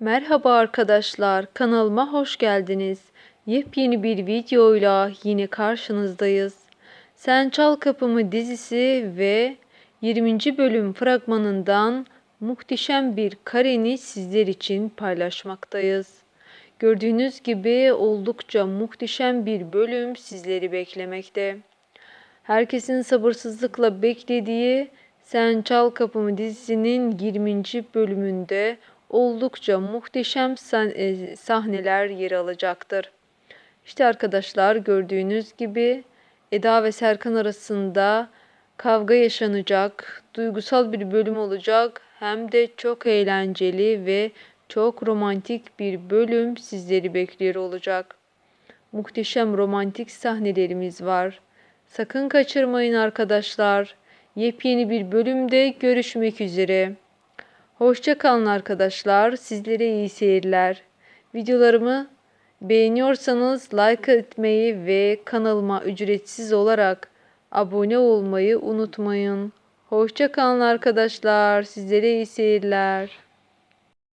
Merhaba arkadaşlar, kanalıma hoş geldiniz. Yepyeni bir videoyla yine karşınızdayız. Sen Çal Kapımı dizisi ve 20. bölüm fragmanından muhteşem bir kareni sizler için paylaşmaktayız. Gördüğünüz gibi oldukça muhteşem bir bölüm sizleri beklemekte. Herkesin sabırsızlıkla beklediği Sen Çal Kapımı dizisinin 20. bölümünde oldukça muhteşem e, sahneler yer alacaktır. İşte arkadaşlar gördüğünüz gibi Eda ve Serkan arasında kavga yaşanacak, duygusal bir bölüm olacak. Hem de çok eğlenceli ve çok romantik bir bölüm sizleri bekliyor olacak. Muhteşem romantik sahnelerimiz var. Sakın kaçırmayın arkadaşlar. Yepyeni bir bölümde görüşmek üzere. Hoşça kalın arkadaşlar. Sizlere iyi seyirler. Videolarımı beğeniyorsanız like etmeyi ve kanalıma ücretsiz olarak abone olmayı unutmayın. Hoşça kalın arkadaşlar. Sizlere iyi seyirler.